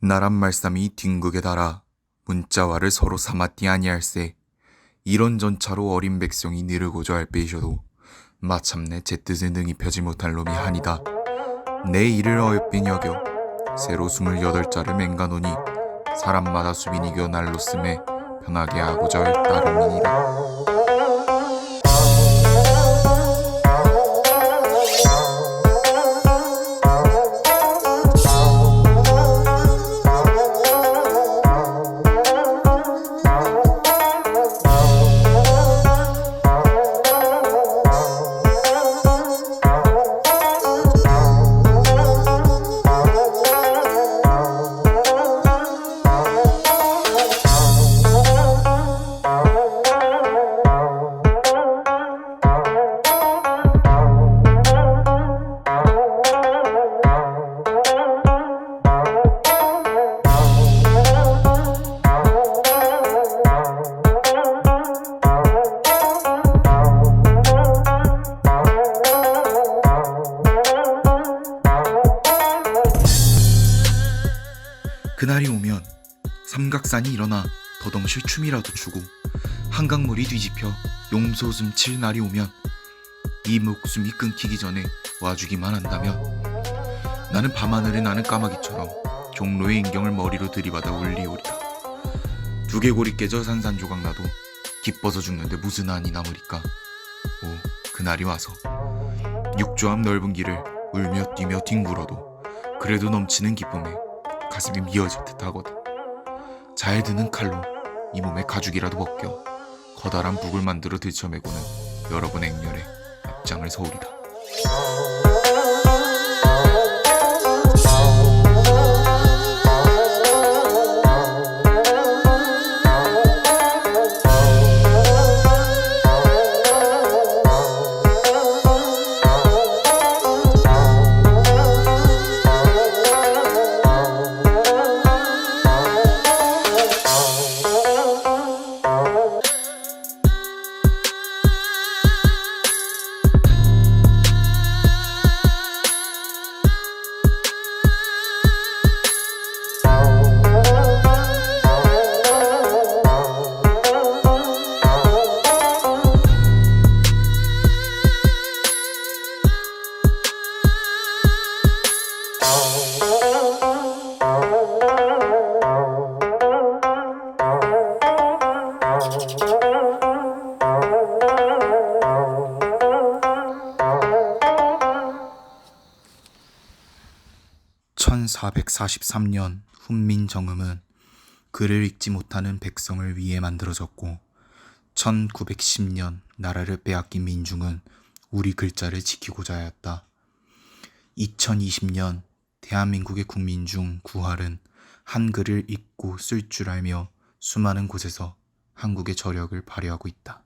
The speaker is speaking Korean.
나란 말씀이 뒹구게 달아 문자와를 서로 삼았디 아니할세. 이런 전차로 어린 백성이 느르고자 할 빼이셔도 마참내 제 뜻에 능히 펴지 못할 놈이 한이다. 내 일을 어여빈 여겨 새로 스물여덟 자를 맹가노니 사람마다 수빈이겨 날로 쓰매 편하게 하고자 할 따름이니라 그날이 오면 삼각산이 일어나 더덩실 춤이라도 추고 한강물이 뒤집혀 용소숨 칠 날이 오면 이 목숨이 끊기기 전에 와주기만 한다면 나는 밤하늘에 나는 까마귀처럼 종로의 인경을 머리로 들이받아 울리오리다 두개골이 깨져 산산조각 나도 기뻐서 죽는데 무슨 한이 남으리까? 오 그날이 와서 육조 앞 넓은 길을 울며 뛰며 뒹굴어도 그래도 넘치는 기쁨에 가슴이 미어질 듯 하거든. 잘 드는 칼로 이 몸에 가죽이라도 벗겨 커다란 북을 만들어 들쳐매고는 여러 번 액렬에 앞장을 서오리다. (1443년) 훈민정음은 글을 읽지 못하는 백성을 위해 만들어졌고 (1910년) 나라를 빼앗긴 민중은 우리 글자를 지키고자 하였다. 2020년 대한민국의 국민 중 9할은 한글을 읽고 쓸 줄 알며 수많은 곳에서 한국의 저력을 발휘하고 있다.